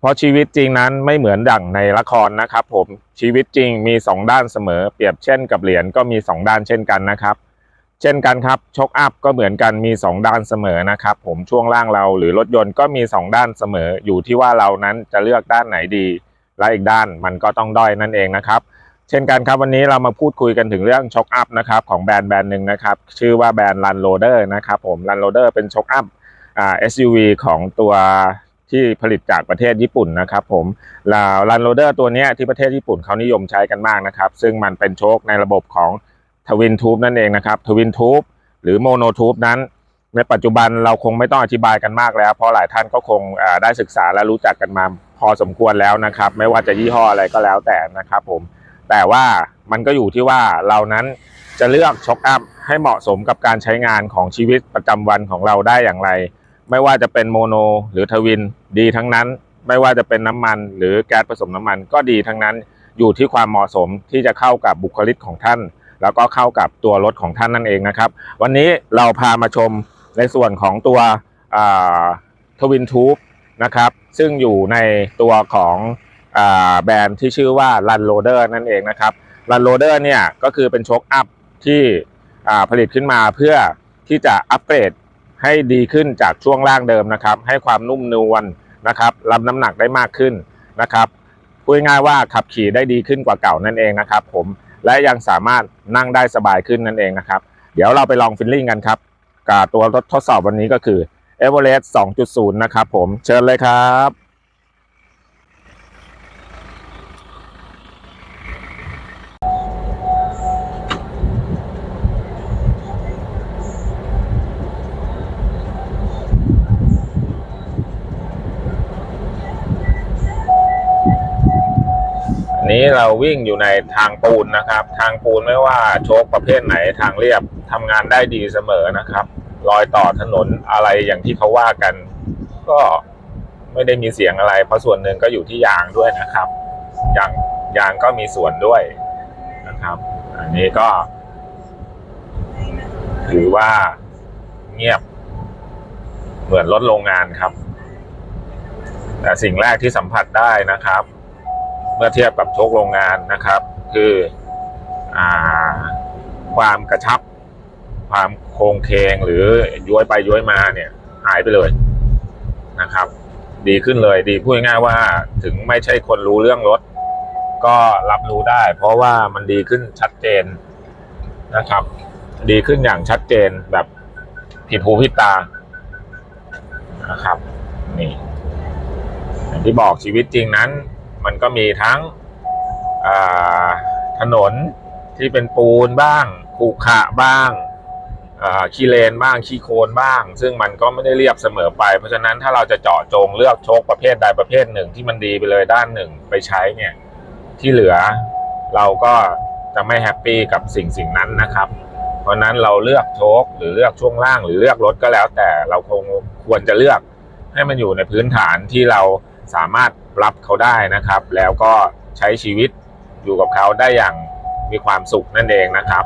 เพราะชีวิตจริงนั้นไม่เหมือนดั่งในละครนะครับ ผมชีวิตจริงมีสองด้านเสมอ เปรียบเช่นกับเหรียญก็มีสองด้านเช่นกันนะครับ เช่นกันครับชกอัพก็เหมือนกันมีสองด้านเสมอนะครับ ผมช่วงล่างเราหรือรถยนต์ก็มีสองด้านเสมอ อยู่ที่ว่าเรานั้นจะเลือกด้านไหนดี และอีกด้านมันก็ต้องด้อยนั่นเองนะครับเช่นกันครับวันนี้เรามาพูดคุยกันถึงเรื่องช็อคอัพนะครับของแบรนด์แบรนด์หนึ่งนะครับชื่อว่าแบรนด์ Run Loader นะครับผม Run Loader เป็นช็อคอัพอ่า SUV ของตัว ที่ผลิตจากประเทศญี่ปุ่นนะครับผมแล้ว Run Loader ตัวนี้ที่ประเทศญี่ปุ่นเขานิยมใช้กันมากนะครับ ซึ่งมันเป็นโชคในระบบของทวินทูบนั่นเองนะครับทวินทูบหรือโมโนทูบนั้น ในปัจจุบันเราคงไม่ต้องอธิบายกันมากแล้ว เพราะหลายท่านก็คงได้ศึกษาและรู้จักกันมาพอสมควรแล้วนะครับ ไม่ว่าจะยี่ห้ออะไรก็แล้วแต่นะครับผมแต่ว่ามันก็อยู่ที่ว่าเรานั้นจะเลือกช็อคอัพให้เหมาะสมกับการใช้งานของชีวิตประจำวันของเราได้อย่างไร ไม่ว่าจะเป็นโมโนหรือทวินดีทั้งนั้น ไม่ว่าจะเป็นน้ำมัน หรือแก๊สผสมน้ำมันก็ดีทั้งนั้น อยู่ที่ความเหมาะสมที่จะเข้ากับบุคลิกของท่าน แล้วก็เข้ากับตัวรถของท่านนั่นเองนะครับ วันนี้เราพามาชมในส่วนของตัวทวินทูบนะครับซึ่งอยู่ในตัวของอแบรนด์ที่ชื่อว่า Run Loader นั่นเองนะครับ Run Loader เนี่ยก็คือเป็นโชคอัพที่ผลิตขึ้นมาเพื่อที่จะอัปเกรด ให้ดีขึ้นจากช่วงล่างเดิมนะครับ ให้ความนุ่มนวลนะครับรับน้ำหนักได้มากขึ้นนะครับพูดง่ายๆว่าขับขี่ได้ดีขึ้นกว่าเก่านั่นเองนะครับ ผมและยังสามารถนั่งได้สบายขึ้นนั่นเองนะครับ เดี๋ยวเราไปลองฟิลลิ่งกันครับกับตัวรถทดสอบวันนี้ก็คือ e v e r e s t 2.0 นะครับผมเชิญเลยครับ นี้เราวิ่งอยู่ในทางปูนนะครับ ทางปูนไม่ว่าโชคประเภทไหนทางเรียบทำงานได้ดีเสมอนะครับ รอยต่อถนนอะไรอย่างที่เขาว่ากัน ก็ไม่ได้มีเสียงอะไร เพราะส่วนหนึ่งก็อยู่ที่ยางด้วยนะครับยางยางก็มีส่วนด้วยนะครับ อันนี้ก็ ถือว่าเงียบ เหมือนรถโรงงานครับ แต่สิ่งแรกที่สัมผัสได้นะครับ มื่อเทียบกับโชคโรงงานนะครับ คืออความกระชับ ความโค้งเคงหรือย้วยไปย้วยมาเนี่ยหายไปเลยนะครับ ดีขึ้นเลยดีพูดง่ายว่าถึงไม่ใช่คนรู้เรื่องรถ ก็รับรู้ได้ เพราะว่ามันดีขึ้นชัดเจนนะครับ ดีขึ้นอย่างชัดเจนแบบผิดหูผิดตานะครับ นี่อย่างที่บอกชีวิตจริงนั้น มันก็มีทั้งถนนที่เป็นปูนบ้างขรุขระบ้างขี้เลนบ้างขี้โคลนบ้าง ซึ่งมันก็ไม่ได้เรียบเสมอไป เพราะฉะนั้นถ้าเราจะเจาะจงเลือกโชคประเภทใดประเภทหนึ่งที่มันดีไปเลยด้านหนึ่งไปใช้เนี่ยที่เหลือเราก็จะไม่แฮปปี้กับสิ่งสิ่งนั้นนะครับ เพราะฉะนั้นเราเลือกโชคหรือเลือกช่วงล่างหรือเลือกรถก็แล้ว แต่เราคงควรจะเลือกให้มันอยู่ในพื้นฐานที่เราสามารถ รับเขาได้นะครับ แล้วก็ใช้ชีวิตอยู่กับเขาได้อย่างมีความสุขนั่นเองนะครับ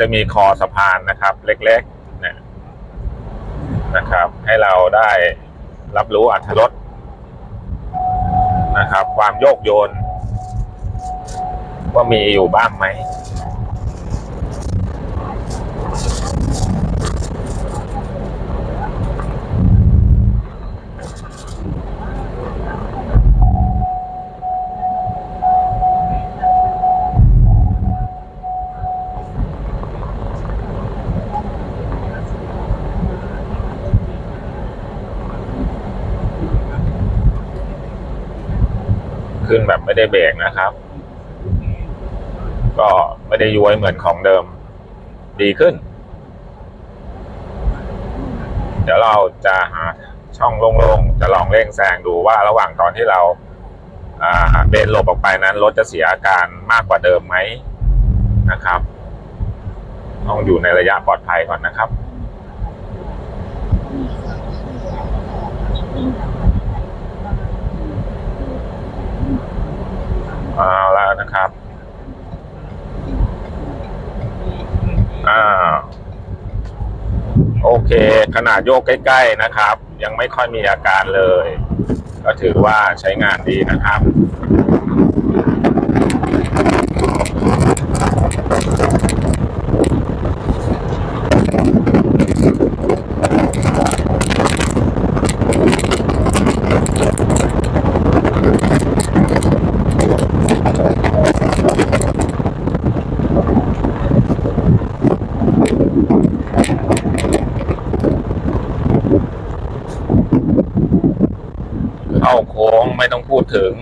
จะมีคอสะพานนะครับ เล็กๆนะนะครับ ให้เราได้รับรู้อัตรสนะครับ ความโยกโยน ว่ามีอยู่บ้างไหม ขึ้นแบบไม่ได้เบรกนะครับ ก็ไม่ได้ย้วยเหมือนของเดิม ดีขึ้น เดี๋ยวเราจะหาช่องโล่งๆ จะลองเร่งแซงดูว่าระหว่างตอนที่เราเบนหลบออกไปนั้นรถจะเสียอาการมากกว่าเดิมไหมนะครับ ต้องอยู่ในระยะปลอดภัยก่อนนะครับ เอาแล้วนะครับอ่าโอเค ขนาดโยกใกล้ ๆ นะครับ ยังไม่ค่อยมีอาการเลย ก็ถือว่าใช้งานดีนะครับ เข้าโค้งไม่ต้องพูด ถึง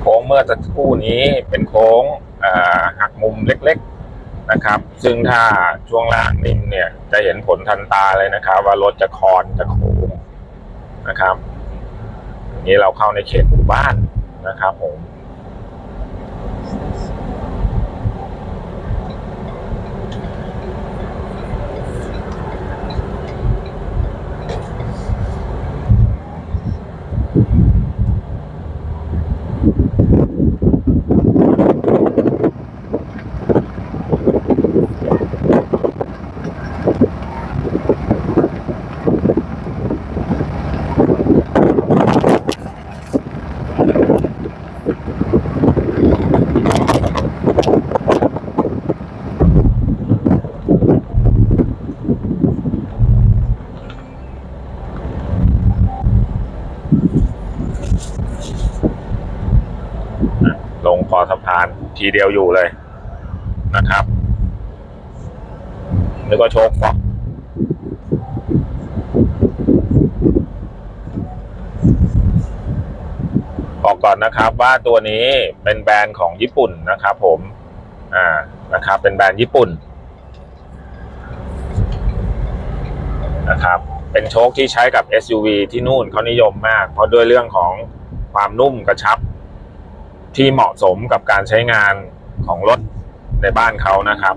โค้งเมื่อสักครู่นี้เป็นโค้งหักมุมเล็กๆนะครับ ซึ่งถ้าช่วงล่างนิ่มเนี่ยจะเห็นผลทันตาเลยนะครับ ว่ารถจะคอนจะโค้งนะครับนี้เราเข้าในเขตหมู่บ้านนะครับผม ลงคอ สะพานทีเดียวอยู่เลยนะครับแล้วก็โชคฟอกบอกก่อนนะครับว่าตัวนี้เป็นแบรนด์ของญี่ปุ่นนะครับผม อ่า นะครับ เป็นแบรนด์ญี่ปุ่น นะครับ เป็นโชคที่ใช้กับ SUV ที่นู่นเขานิยมมาก เพราะด้วยเรื่องของความนุ่มกระชับ ที่เหมาะสมกับการใช้งานของรถในบ้านเขานะครับ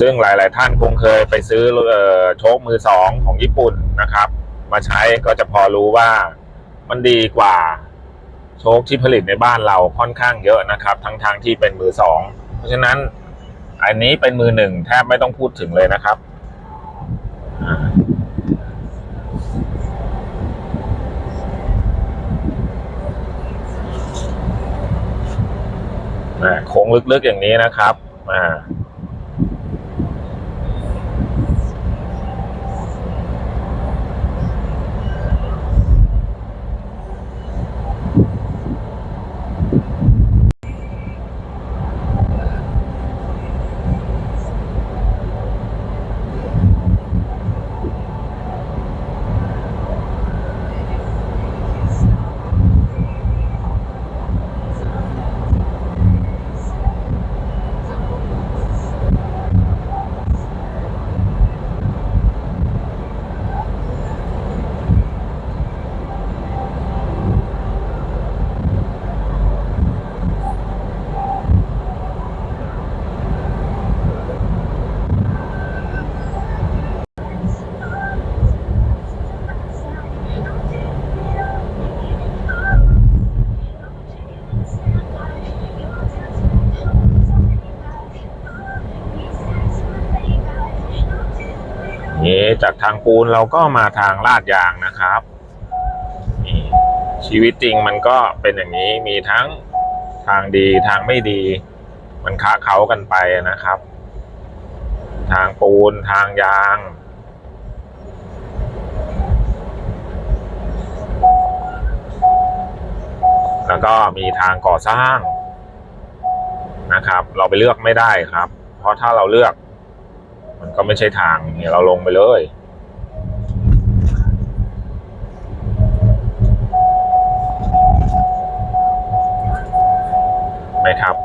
ซึ่งหลาย ๆ ท่านคงเคยไปซื้ออโชคมือสองของญี่ปุ่นนะครับ มาใช้ก็จะพอรู้ว่ามันดีกว่าโชคที่ผลิตในบ้านเราค่อนข้างเยอะนะครับ ทั้งทางที่เป็นมือสองเพราะฉะนั้นอันนี้เป็นมือหนึ่งแทบไม่ต้องพูดถึงเลยนะครับอ่า อ่า โค้งลึกๆอย่างนี้นะครับอ่า นี้จาก ทางปูนเราก็มาทางลาดยางนะครับนี่ชีวิตจริงมันก็เป็นอย่างนี้มีทั้งทางดีทางไม่ดี มันค้าเขากันไปนะครับ ทางปูนทางยาง แล้วก็มีทางก่อสร้างนะครับ เราไปเลือกไม่ได้ครับ เพราะถ้าเราเลือก มันก็ไม่ใช่ทางเนี่ยเราลงไปเลย ไหมครับ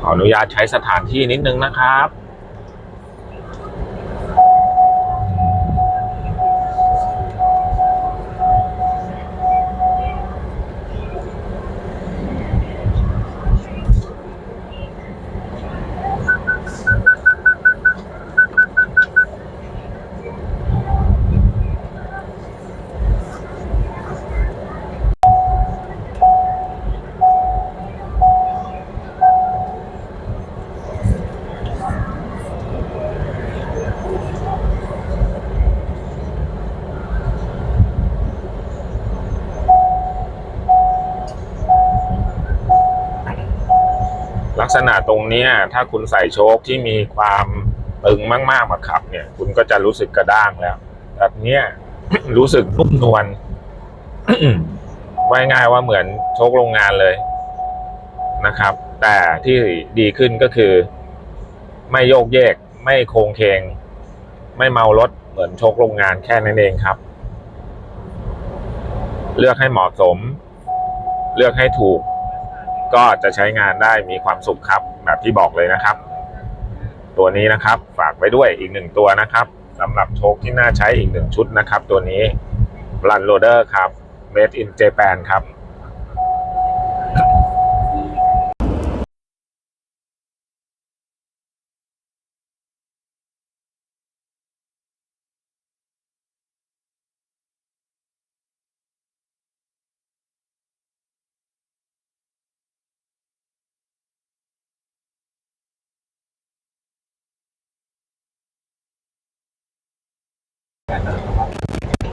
ขออนุญาตใช้สถานที่นิดนึงนะครับ ษณะตรงเนี้ยถ้าคุณใส่โชคที่มีความตึงมากๆมาขับเนี่ย คุณก็จะรู้สึกกระด้างแล้วแบบเนี้ยรู้สึกนุ่มนวลว่าง่ายว่าเหมือนโชคโรงงานเลยนะครับ แต่ที่ดีขึ้นก็คือ ไม่โยกเยก ไม่โคงเคง ไม่เมารถเหมือนโชคโรงงานแค่นั้นเองครับ เลือกให้เหมาะสม เลือกให้ถูก ก็จะใช้งานได้มีความสุขครับ แบบที่บอกเลยนะครับ ตัวนี้นะครับฝากไว้ด้วยอีกหนึ่งตัวนะครับสำหรับโชคที่น่าใช้อีกหนึ่งชุดนะครับ ตัวนี้รันโรเดอร์ครับ Made in Japan ครับ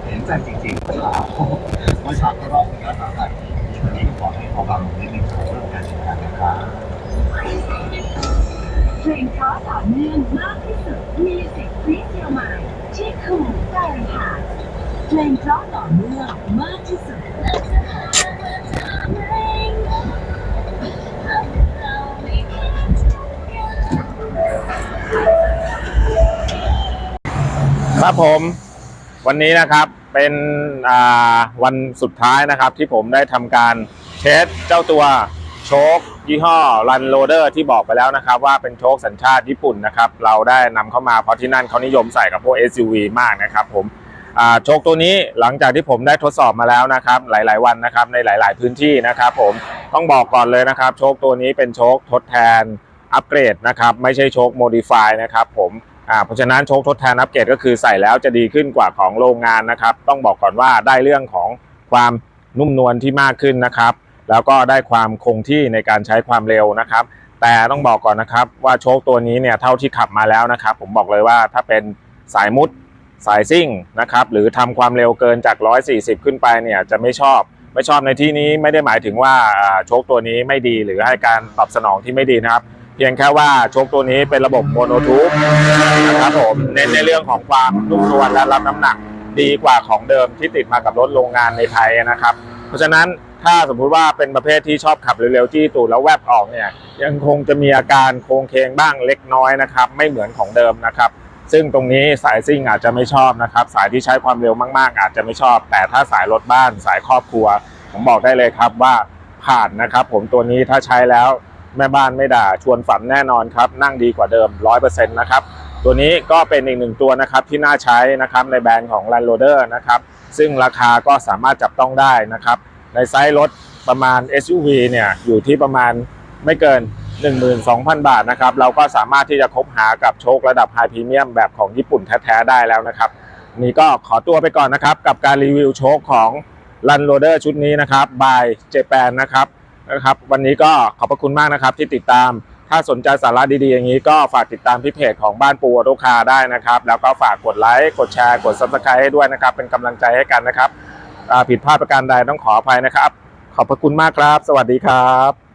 เห็นใจจริงๆเมื่อเช้าเมื่อเช้าก็รอบนึงแล้วครับวันนี้ก็ขอให้เขาบางลงนิดนึงครับเรื่องการจัดการนะครับเพลงเพราะต่อเนื่องมากที่สุดมีสิทธิ์รีเดียวใหม่ที่คุณใจค่ะเพลงเพราะต่อเนื่องมากที่สุด ครับผมวันนี้นะครับเป็นวันสุดท้ายนะครับที่ผมได้ทำการเทสเจ้าตัวโชคยี่ห้อ Run Loader ที่บอกไปแล้วนะครับ ว่าเป็นโชคสัญชาติญี่ปุ่นนะครับ เราได้นำเข้ามาเพราะที่นั่นเขานิยมใส่กับพวก SUV มากนะครับผมโชคตัวนี้หลังจากที่ผมได้ทดสอบมาแล้วนะครับ หลาย ๆ วันนะครับในหลาย ๆ พื้นที่นะครับผมต้องบอกก่อนเลยนะครับ โชคตัวนี้เป็นโชคทดแทนอัปเกรดนะครับ ไม่ใช่โชคโมดิฟายนะครับผม อ่าเพราะฉะนั้นโชคทดแทนอัปเกรดก็คือใส่แล้วจะดีขึ้นกว่าของโรงงานนะครับ ต้องบอกก่อนว่าได้เรื่องของความนุ่มนวลที่มากขึ้นนะครับ แล้วก็ได้ความคงที่ในการใช้ความเร็วนะครับ แต่ต้องบอกก่อนนะครับว่าโชคตัวนี้เนี่ยเท่าที่ขับมาแล้วนะครับ ผมบอกเลยว่าถ้าเป็นสายมุดสายซิ่งนะครับหรือทำความเร็วเกินจาก 140 ขึ้นไปเนี่ยจะไม่ชอบ ไม่ชอบในที่นี้ไม่ได้หมายถึงว่าอ่าโชคตัวนี้ไม่ดีหรือให้การตอบสนองที่ไม่ดีนะครับ เพียงแค่ว่าโชคตัวนี้เป็นระบบโมโนทูบนะครับผมเน้นในเรื่องของความนุ่มนวลและรับน้ำหนักดีกว่าของเดิมที่ติดมากับรถโรงงานในไทยนะครับ เพราะฉะนั้นถ้าสมมุติว่าเป็นประเภทที่ชอบขับเร็วๆที่ตูดแล้วแวบออกเนี่ยยังคงจะมีอาการโครงเคงบ้างเล็กน้อยนะครับ ไม่เหมือนของเดิมนะครับ ซึ่งตรงนี้สายซิ่งอาจจะไม่ชอบนะครับ สายที่ใช้ความเร็วมากๆ อาจจะไม่ชอบ แต่ถ้าสายรถบ้านสายครอบครัว ผมบอกได้เลยครับว่าผ่านนะครับ ผมตัวนี้ถ้าใช้แล้ว แม่บ้านไม่ด่าชวนฝันแน่นอนครับ นั่งดีกว่าเดิม 100%นะครับตัวนี้ก็เป็นอีกหนึ่งตัวนะครับที่น่าใช้นะครับในแบรนด์ของ Land Rover นะครับซึ่งราคาก็สามารถจับต้องได้นะครับ ในไซส์รถประมาณ SUV เนี่ยอยู่ที่ประมาณไม่เกิน 12,000 บาทนะครับเราก็สามารถที่จะคบหากับโชคระดับไฮพรีเมียมแบบของญี่ปุ่นแท้ๆได้แล้วนะครับ นี่ก็ขอตัวไปก่อนนะครับ กับการรีวิวโชคของ Run Rover ชุดนี้นะครับ by Japan นะครับ นะครับ วันนี้ก็ขอบพระคุณมากนะครับที่ติดตาม ถ้าสนใจสาระดีๆ อย่างนี้ก็ฝากติดตามที่เพจของบ้านปูอโตคาได้นะครับ แล้วก็ฝากกดไลค์ กดแชร์ กด subscribe ให้ด้วยนะครับ เป็นกำลังใจให้กันนะครับผิดพลาดประการใดต้องขออภัยนะครับ ขอบพระคุณมากครับ สวัสดีครับ